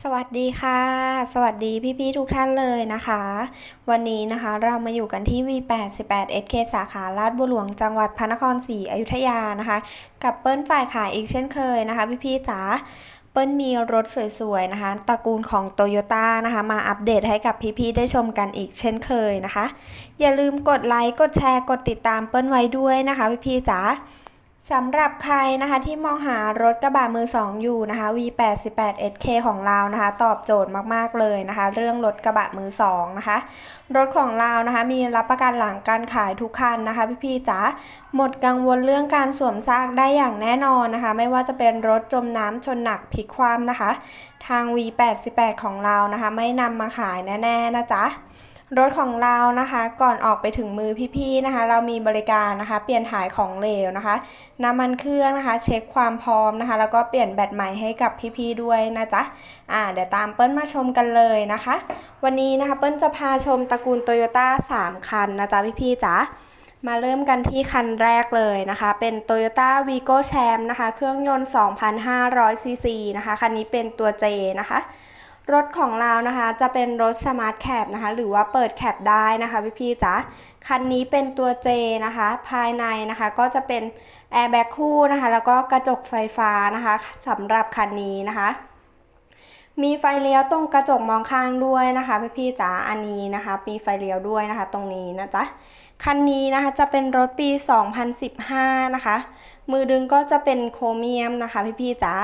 สวัสดีค่ะ สวัสดีพี่ๆทุกท่านเลยนะคะ วันนี้นะคะเรามาอยู่กันที่ V88 SK สาขาลาดบุหลวงจังหวัดพระนครศรีอยุธยานะคะ กับเปิ้ลฝ่ายขายอีกเช่นเคยนะคะ พี่ๆจ๋าเปิ้ลมีรถสวยๆนะคะตระกูลของโตโยต้านะคะ มาอัปเดตให้กับพี่ๆได้ชมกันอีกเช่นเคยนะคะ อย่าลืมกดไลค์กดแชร์กดติดตามเปิ้ลไว้ด้วยนะคะ พี่ๆจ๋า สำหรับใครนะคะที่มองหารถกระบะมือสองอยู่นะคะ V88 SK ของเรานะคะ ตอบโจทย์มากๆเลยนะคะ เรื่องรถกระบะมือสองนะคะ รถของเรานะคะมีรับประกันหลังการขายทุกคันนะคะ พี่ๆจ๋าหมดกังวลเรื่องการสวมซากได้อย่างแน่นอนนะคะ ไม่ว่าจะเป็นรถจมน้ำชนหนักพลิกคว่ำนะคะ ทาง V88 ของเรานะคะ ไม่นำมาขายแน่ๆนะจ๊ะ รถของเรานะคะก่อนออกไปถึงมือพี่ๆนะคะ เรามีบริการนะคะ เปลี่ยนถ่ายของเหลวนะคะ น้ำมันเครื่องนะคะ เช็คความพร้อมนะคะ แล้วก็เปลี่ยนแบตใหม่ให้กับพี่ๆด้วยนะจ๊ะอ่าเดี๋ยวตามเปิ้ลมาชมกันเลยนะคะ วันนี้นะคะเปิ้ลจะพาชมตระกูลโตโยต้า3คันนะจ๊ะพี่ๆจ๋ามาเริ่มกันที่คันแรกเลยนะคะ เป็น Toyota Vigo Champ นะคะ เครื่องยนต์ 2,500ซีซีนะคะ คันนี้เป็นตัว J นะคะ รถของเรานะคะจะเป็นรถ Smart Cab นะคะ หรือว่าเปิดแคปได้นะคะพี่ๆจ๋าคันนี้เป็นตัว J นะคะ ภายในนะคะก็จะเป็นแอร์แบ็กคู่นะคะ แล้วก็กระจกไฟฟ้านะคะสำหรับคันนี้นะคะ มีไฟเลี้ยวตรงกระจกมองข้างด้วยนะคะพี่ๆจ๋าอันนี้นะคะมีไฟเลี้ยวด้วยนะคะ ตรงนี้นะจ๊ะคันนี้นะคะจะเป็นรถปี 2015 นะคะ มือดึงก็จะเป็นโครเมียมนะคะพี่ๆจ๋า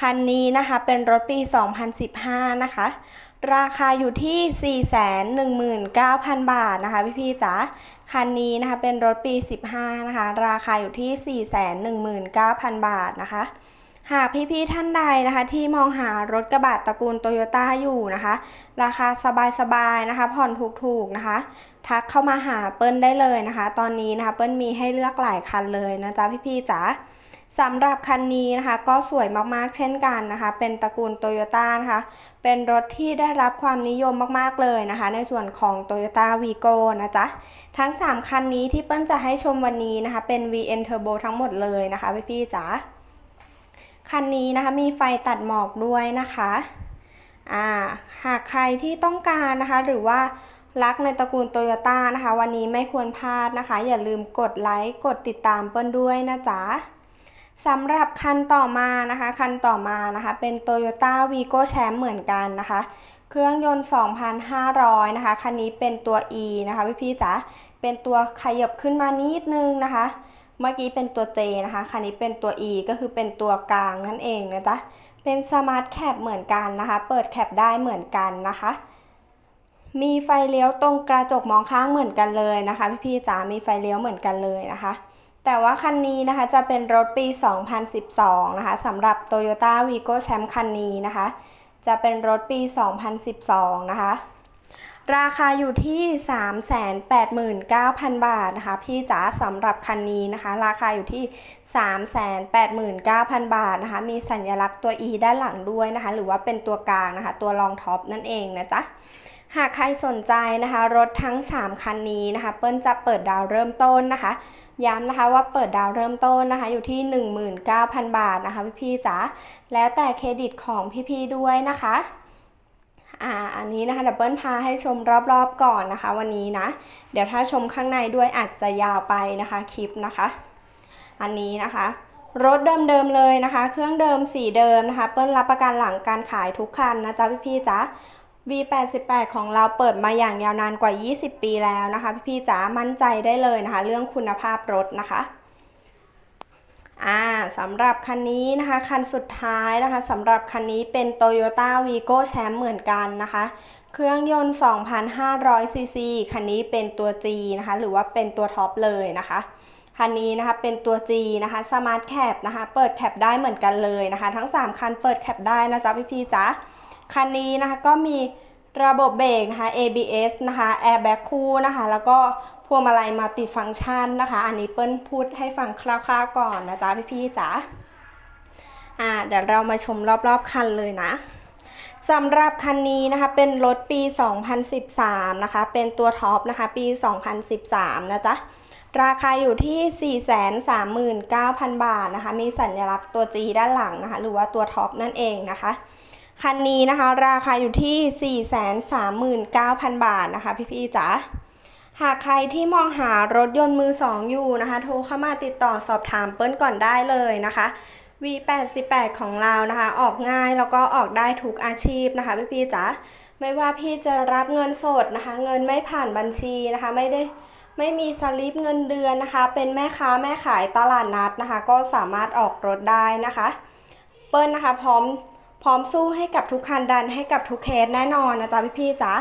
คันนี้นะคะเป็นรถปี 2015 นะคะ ราคาอยู่ที่ 419,000 บาทนะคะพี่ๆจ๋าคันนี้นะคะเป็นรถปี 15 นะคะ ราคาอยู่ที่ 419,000 บาทนะคะ หากพี่ๆท่านใดนะคะที่มองหารถกระบะตระกูลโตโยต้าอยู่นะคะ ราคาสบายๆนะคะ ผ่อนถูกๆนะคะ ทักเข้ามาหาเปิ้ลได้เลยนะคะ ตอนนี้นะคะเปิ้ลมีให้เลือกหลายคันเลยนะจ๊ะพี่ๆจ๋าสำหรับคันนี้นะคะก็สวยมากๆเช่นกันนะคะ เป็นตระกูลโตโยต้านะคะ เป็นรถที่ได้รับความนิยมมากๆเลยนะคะ ในส่วนของ Toyota Vigo นะจ๊ะ ทั้ง 3 คันนี้ที่เปิ้ลจะให้ชมวันนี้นะคะ เป็น VN Turbo ทั้งหมดเลยนะคะพี่ๆจ๋า คันนี้นะคะมีไฟตัดหมอกด้วยนะคะอ่าหากใครที่ต้องการนะคะ หรือว่ารักในตระกูลโตโยต้านะคะ วันนี้ไม่ควรพลาดนะคะ อย่าลืมกดไลค์กดติดตามเปิ้ลด้วยนะจ๊ะสำหรับคันต่อมานะคะ คันต่อมานะคะ เป็น Toyota Vigo Champ เหมือนกันนะคะ เครื่องยนต์ 2,500 นะคะ คันนี้เป็นตัว E นะคะพี่ๆจ๋าเป็นตัวขยับขึ้นมานิดนึงนะคะ เมื่อกี้เป็นตัว J นะคะคันนี้เป็นตัว E ก็คือเป็นตัวกลางนั่นเองนะจ๊ะ เป็น Smart Cap เหมือนกันนะคะ เปิดแคปได้เหมือนกันนะคะ มีไฟเลี้ยวตรงกระจกมองข้างเหมือนกันเลยนะคะ พี่ๆจ๋า มีไฟเลี้ยวเหมือนกันเลยนะคะ แต่ว่าคันนี้นะคะจะเป็นรถปี 2012 นะคะสำหรับ Toyota Vigo Champ คันนี้นะคะ จะเป็นรถปี 2012 นะคะ ราคาอยู่ที่ 389,000 บาทนะคะ พี่จ๋าสำหรับคันนี้นะคะ ราคาอยู่ที่ 389,000 บาทนะคะ มีสัญลักษณ์ตัว E ด้านหลังด้วยนะคะ หรือว่าเป็นตัวกลางนะคะ ตัวรองท็อปนั่นเองนะจ๊ะหากใครสนใจนะคะ รถทั้ง 3 คันนี้นะคะ เปิ้ลจะเปิดดาวเริ่มต้นนะคะ ย้ำนะคะว่าเปิดดาวเริ่มต้นนะคะ อยู่ที่ 19,000 บาทนะคะพี่ๆจ๋าแล้วแต่เครดิตของพี่ๆด้วยนะคะ อ่าอันนี้นะคะดับเบิลพาให้ชมรอบๆก่อนนะคะ วันนี้นะ เดี๋ยวถ้าชมข้างในด้วยอาจจะยาวไปนะคะคลิปนะคะ อันนี้นะคะ รถเดิมๆเลยนะคะ เครื่องเดิมสีเดิมนะคะ เปิ้ลรับประกันหลังการขายทุกคันนะจ๊ะพี่ๆจ๋า V88 ของเราเปิดมาอย่างยาวนานกว่า 20 ปีแล้วนะคะ พี่ๆจ๋ามั่นใจได้เลยนะคะ เรื่องคุณภาพรถนะคะ สำหรับคันนี้นะคะ คันสุดท้ายนะคะสำหรับคันนี้เป็น Toyota Vigo Champ เหมือนกันนะคะ เครื่องยนต์ 2,500 ซีซี คันนี้เป็นตัว G นะคะ หรือว่าเป็นตัวท็อปเลยนะคะ คันนี้นะคะเป็นตัว G นะคะ Smart Cap นะคะ เปิดแคปได้เหมือนกันเลยนะคะ ทั้ง 3 คันเปิดแคปได้นะจ๊ะพี่ๆจ๊ะ คันนี้นะคะก็มี ระบบเบรกนะคะ ABS นะคะ Airbag คู่นะคะ แล้วก็พวงมาลัยมัลติฟังก์ชันนะคะ อันนี้เปิ้ลพูดให้ฟังคร่าวๆก่อนนะจ๊ะพี่ๆจ๋าอ่าเดี๋ยวเรามาชมรอบๆคันเลยนะสำหรับคันนี้นะคะเป็นรถปี 2013 นะคะ เป็นตัวท็อปนะคะ ปี 2013 นะจ๊ะ ราคาอยู่ที่ 439,000 บาทนะคะ มีสัญลักษณ์ตัว G ด้านหลังนะคะ หรือว่าตัวท็อปนั่นเองนะคะ คันนี้นะคะ ราคาอยู่ที่ 439,000 บาทนะคะพี่ๆจ๋าหากใครที่มองหารถยนต์มือสองอยู่นะคะ โทรเข้ามาติดต่อสอบถามเปิ้ลก่อนได้เลยนะคะ V88 ของเรานะคะ ออกง่ายแล้วก็ออกได้ทุกอาชีพนะคะพี่ๆจ๋าไม่ว่าพี่จะรับเงินสดนะคะ เงินไม่ผ่านบัญชีนะคะ ไม่ได้ไม่มีสลิปเงินเดือนนะคะ เป็นแม่ค้าแม่ขายตลาดนัดนะคะ ก็สามารถออกรถได้นะคะ เปิ้ลนะคะ พร้อม พร้อมสู้ให้กับทุกคันดันให้กับทุกเคสแน่นอนนะจ๊ะพี่ๆจ๋า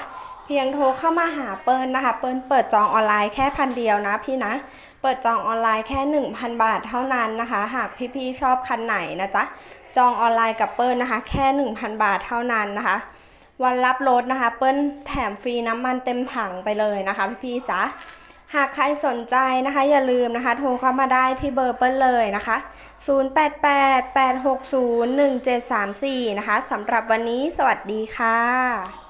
เพียงโทรเข้ามาหาเปิลนะคะ เปิลเปิดจองออนไลน์แค่พันเดียวนะพี่นะ เปิดจองออนไลน์แค่ 1,000 บาทเท่านั้นนะคะ หากพี่ๆชอบคันไหนนะจ๊ะจองออนไลน์กับเปิลนะคะ แค่ 1,000 บาทเท่านั้นนะคะ วันรับรถนะคะ เปิ้ลแถมฟรีน้ำมันเต็มถังไปเลยนะคะ พี่ๆจ๋า หากใครสนใจนะคะอย่าลืมนะคะโทรเข้ามาได้ที่เบอร์เปิ้ลเลยนะคะ 0888601734 นะคะสำหรับวันนี้สวัสดีค่ะ